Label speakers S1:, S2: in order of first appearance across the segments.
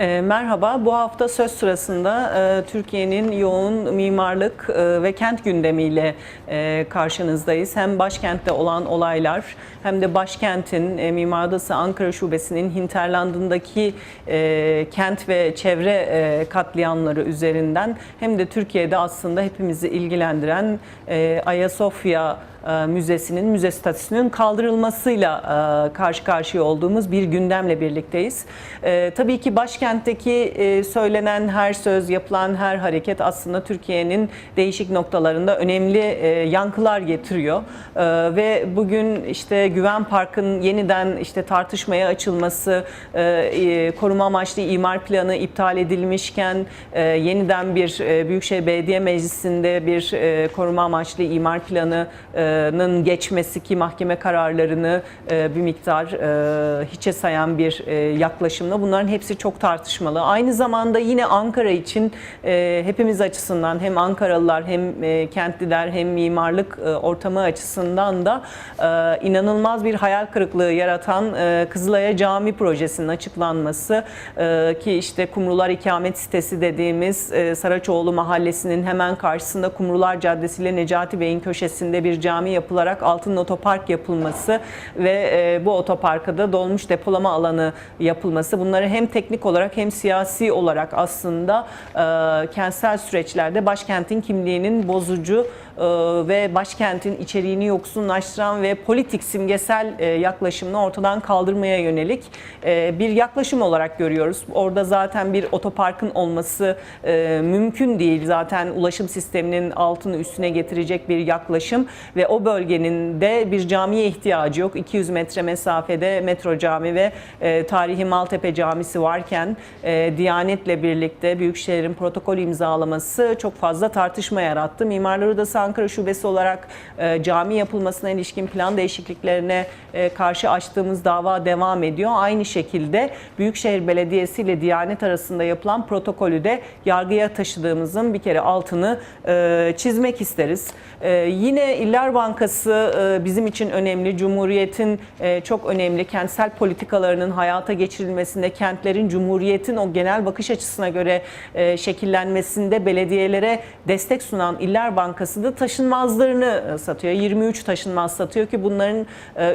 S1: E, Merhaba, bu hafta söz sırasında e, Türkiye'nin yoğun mimarlık e, ve kent gündemiyle e, karşınızdayız. Hem başkentte olan olaylar hem de başkentin e, Mimar Odası Ankara Şubesi'nin hinterlandındaki e, kent ve çevre katliamları üzerinden hem de Türkiye'de aslında hepimizi ilgilendiren Ayasofya Müzesi'nin, müze statüsünün kaldırılmasıyla e, karşı karşıya olduğumuz bir gündemle birlikteyiz. E, Tabii ki başkentteki e, söylenen her söz, yapılan her hareket aslında Türkiye'nin değişik noktalarında önemli e, yankılar getiriyor. E, Ve bugün işte Güven Park'ın yeniden işte tartışmaya açılması, e, e, koruma amaçlı imar planı iptal edilmişken e, yeniden bir e, Büyükşehir Belediye Meclisi'nde bir e, koruma amaçlı imar planının geçmesi ki mahkeme kararlarını e, bir miktar e, hiçe sayan bir e, yaklaşımla bunların hepsi çok tartışmalı. Aynı zamanda yine Ankara için hepimiz açısından hem Ankaralılar hem kentliler hem mimarlık ortamı açısından da inanılmaz bir hayal kırıklığı yaratan Kızılay'a Cami projesinin açıklanması ki işte Kumrular İkamet Sitesi dediğimiz Saraçoğlu Mahallesi'nin hemen karşısında Kumrular Caddesi ile Necati Bey'in köşesinde bir cami yapılarak altın otopark yapılması ve e, bu otoparka da dolmuş depolama alanı yapılması. Bunları hem teknik olarak hem siyasi olarak aslında e, kentsel süreçlerde başkentin kimliğinin bozucu ve başkentin içeriğini yoksunlaştıran ve politik simgesel e, yaklaşımını ortadan kaldırmaya yönelik e, bir yaklaşım olarak görüyoruz. Orada zaten bir otoparkın olması e, mümkün değil. Zaten ulaşım sisteminin altını üstüne getirecek bir yaklaşım ve o bölgenin de bir camiye ihtiyacı yok. 200 metre mesafede metro cami ve tarihi Maltepe Camisi varken Diyanet'le birlikte Büyükşehir'in protokol imzalaması çok fazla tartışma yarattı. Mimarlar Odası Ankara Şubesi olarak e, cami yapılmasına ilişkin plan değişikliklerine e, karşı açtığımız dava devam ediyor. Aynı şekilde Büyükşehir Belediyesi ile Diyanet arasında yapılan protokolü de yargıya taşıdığımızın bir kere altını e, çizmek isteriz. E, yine İller Bankası e, bizim için önemli. Cumhuriyet'in e, çok önemli kentsel politikalarının hayata geçirilmesinde, kentlerin Cumhuriyet'in o genel bakış açısına göre e, şekillenmesinde belediyelere destek sunan İller Bankası da taşınmazlarını e, satıyor. 23 taşınmaz satıyor ki bunların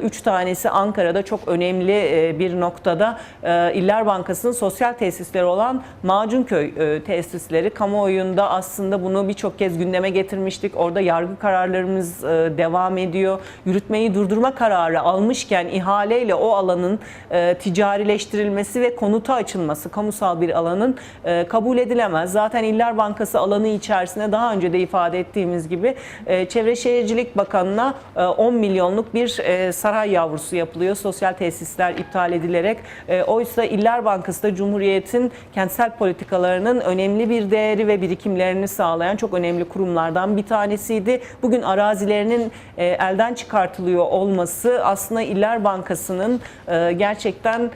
S1: 3 tanesi Ankara'da çok önemli e, bir noktada e, İller Bankası'nın sosyal tesisleri olan Macunköy e, tesisleri. Kamuoyunda aslında bunu birçok kez gündeme getirmiştik. Orada yargı kararlarımız e, devam ediyor. Yürütmeyi durdurma kararı almışken ihaleyle o alanın e, ticarileştirilmesi ve konuta açılması, kamusal bir alanın e, kabul edilemez. Zaten İller Bankası alanı içerisinde daha önce de ifade ettiğimiz gibi e, Çevre Şehircilik Bakanı'na e, 10 milyonluk bir e, saray yavrusu yapılıyor. Sosyal tesisler iptal edilerek. E, oysa İller Bankası da Cumhuriyet'in kentsel politikalarının önemli bir değeri ve birikimlerini sağlayan çok önemli kurumlardan bir tanesiydi. Bugün arazilerinin e, elden çıkartılıyor olması aslında İller Bankası'nın e, gerçekten e,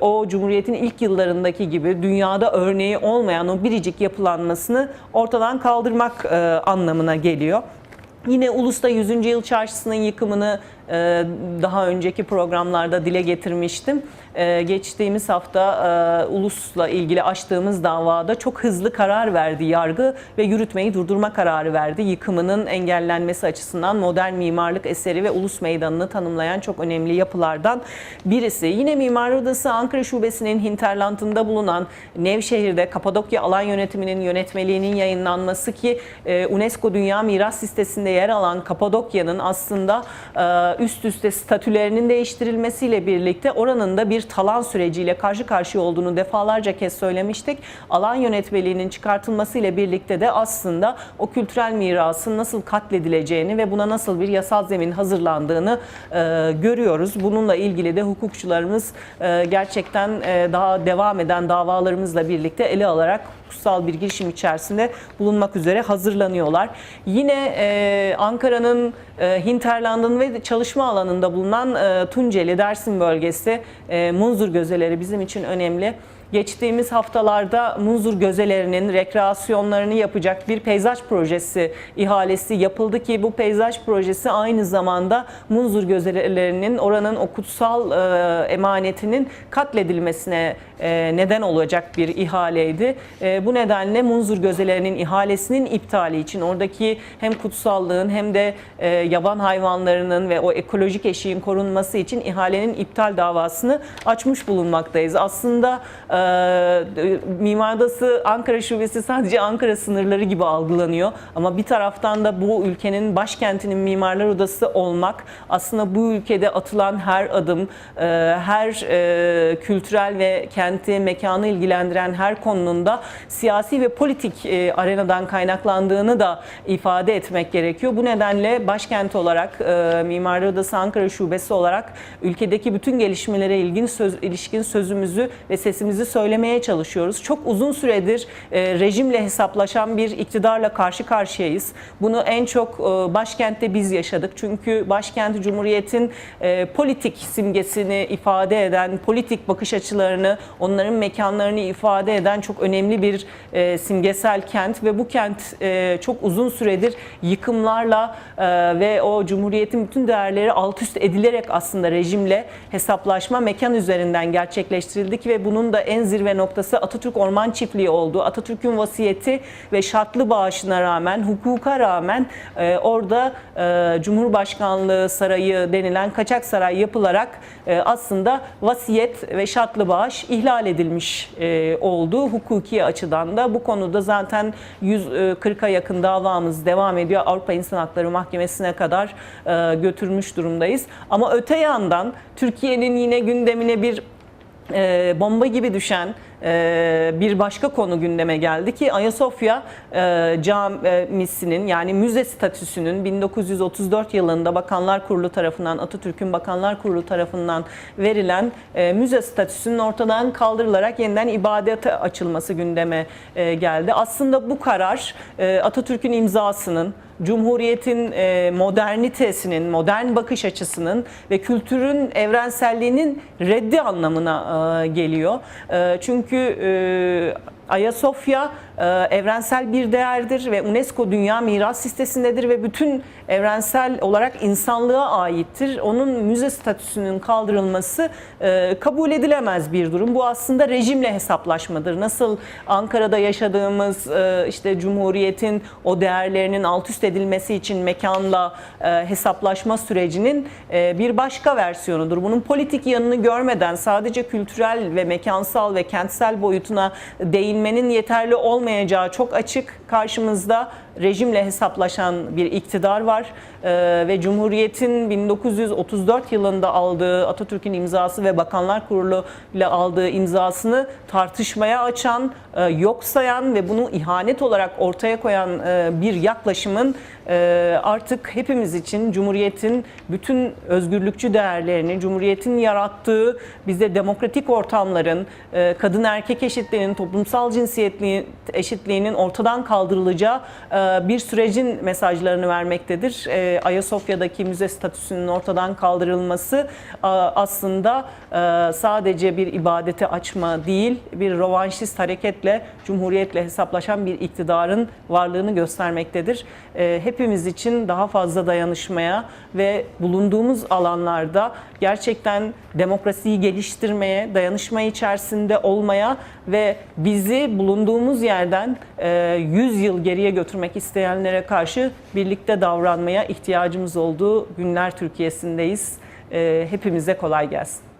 S1: o Cumhuriyet'in ilk yıllarındaki gibi dünyada örneği olmayan o biricik yapılanmasını ortadan kaldırmak e, anlamına geliyor. Yine Ulus'ta 100. Yıl Çarşısı'nın yıkımını daha önceki programlarda dile getirmiştim. E, Geçtiğimiz hafta e, Ulus'la ilgili açtığımız davada çok hızlı karar verdi yargı ve yürütmeyi durdurma kararı verdi. Yıkımının engellenmesi açısından modern mimarlık eseri ve Ulus Meydanı'nı tanımlayan çok önemli yapılardan birisi. Yine Mimar Odası Ankara Şubesi'nin hinterlandında bulunan Nevşehir'de Kapadokya Alan Yönetimi'nin yönetmeliğinin yayınlanması ki e, UNESCO Dünya Miras Listesi'nde yer alan Kapadokya'nın aslında e, üst üste statülerinin değiştirilmesiyle birlikte oranın da bir talan süreciyle karşı karşıya olduğunu defalarca kez söylemiştik. Alan yönetmeliğinin çıkartılmasıyla birlikte de aslında o kültürel mirasın nasıl katledileceğini ve buna nasıl bir yasal zemin hazırlandığını e, görüyoruz. Bununla ilgili de hukukçularımız e, gerçekten e, daha devam eden davalarımızla birlikte ele alarak hukuksal bir girişim içerisinde bulunmak üzere hazırlanıyorlar. Yine e, Ankara'nın e, Hinterland'ın ve çalışma alanında bulunan e, Tunceli, Dersim bölgesi, e, Munzur gözeleri bizim için önemli. Geçtiğimiz haftalarda Munzur gözelerinin rekreasyonlarını yapacak bir peyzaj projesi ihalesi yapıldı ki bu peyzaj projesi aynı zamanda Munzur gözelerinin oranın o kutsal e, emanetinin katledilmesine e, neden olacak bir ihaleydi. E, bu nedenle Munzur gözelerinin ihalesinin iptali için oradaki hem kutsallığın hem de e, yaban hayvanlarının ve o ekolojik eşiğin korunması için ihalenin iptal davasını açmış bulunmaktayız. Aslında e, Mimar Odası Ankara Şubesi sadece Ankara sınırları gibi algılanıyor. Ama bir taraftan da bu ülkenin başkentinin Mimarlar Odası olmak aslında bu ülkede atılan her adım, e, her e, kültürel ve kenti, mekanı ilgilendiren her konunun da siyasi ve politik e, arenadan kaynaklandığını da ifade etmek gerekiyor. Bu nedenle başkent olarak Mimarlar Odası Ankara Şubesi olarak ülkedeki bütün gelişmelere ilgin söz, ilişkin sözümüzü ve sesimizi söylemeye çalışıyoruz. Çok uzun süredir e, rejimle hesaplaşan bir iktidarla karşı karşıyayız. Bunu en çok e, başkentte biz yaşadık. Çünkü başkent Cumhuriyet'in e, politik simgesini ifade eden, politik bakış açılarını, onların mekanlarını ifade eden çok önemli bir simgesel kent ve bu kent çok uzun süredir yıkımlarla ve o Cumhuriyet'in bütün değerleri alt üst edilerek aslında rejimle hesaplaşma mekan üzerinden gerçekleştirildik ve bunun da en zirve noktası Atatürk Orman Çiftliği oldu. Atatürk'ün vasiyeti ve şartlı bağışına rağmen, hukuka rağmen e, orada e, Cumhurbaşkanlığı Sarayı denilen kaçak saray yapılarak e, aslında vasiyet ve şartlı bağış ihlal edilmiş e, oldu. Hukuki açıdan da bu konuda zaten 140'a yakın davamız devam ediyor. Avrupa İnsan Hakları Mahkemesi'ne kadar e, götürmüş durumdayız. Ama öte yandan Türkiye'nin yine gündemine bir e, bomba gibi düşen e, bir başka konu gündeme geldi ki Ayasofya e, Camisi'nin yani müze statüsünün 1934 yılında Bakanlar Kurulu tarafından Atatürk'ün Bakanlar Kurulu tarafından verilen e, müze statüsünün ortadan kaldırılarak yeniden ibadete açılması gündeme e, geldi. Aslında bu karar e, Atatürk'ün imzasının Cumhuriyetin e, modernitesinin, modern bakış açısının ve kültürün evrenselliğinin reddi anlamına e, geliyor. E, çünkü e, Ayasofya evrensel bir değerdir ve UNESCO Dünya Miras Listesindedir ve bütün evrensel olarak insanlığa aittir. Onun müze statüsünün kaldırılması e, kabul edilemez bir durum. Bu aslında rejimle hesaplaşmadır. Nasıl Ankara'da yaşadığımız e, işte Cumhuriyet'in o değerlerinin alt üst edilmesi için mekanla e, hesaplaşma sürecinin bir başka versiyonudur. Bunun politik yanını görmeden sadece kültürel ve mekansal ve kentsel boyutuna değinmenin yeterli olmayacağı çok açık. Karşımızda rejimle hesaplaşan bir iktidar var. Ee, ve Cumhuriyet'in 1934 yılında aldığı Atatürk'ün imzası ve Bakanlar Kurulu ile aldığı imzasını tartışmaya açan, e, yok sayan ve bunu ihanet olarak ortaya koyan e, bir yaklaşımın e, artık hepimiz için Cumhuriyet'in bütün özgürlükçü değerlerini, Cumhuriyet'in yarattığı bize demokratik ortamların, e, kadın erkek eşitliğinin, toplumsal cinsiyetliğin eşitliğinin ortadan kaldırılacağı e, bir sürecin mesajlarını vermektedir. E, Ayasofya'daki müze statüsünün ortadan kaldırılması e, aslında e, sadece bir ibadeti açma değil, bir rovanşist hareketle, cumhuriyetle hesaplaşan bir iktidarın varlığını göstermektedir. E, hepimiz için daha fazla dayanışmaya ve bulunduğumuz alanlarda gerçekten demokrasiyi geliştirmeye, dayanışma içerisinde olmaya ve bizi bulunduğumuz yerden 100 yıl geriye götürmek isteyenlere karşı birlikte davranmaya ihtiyacımız olduğu günler Türkiye'sindeyiz. E, hepimize kolay gelsin.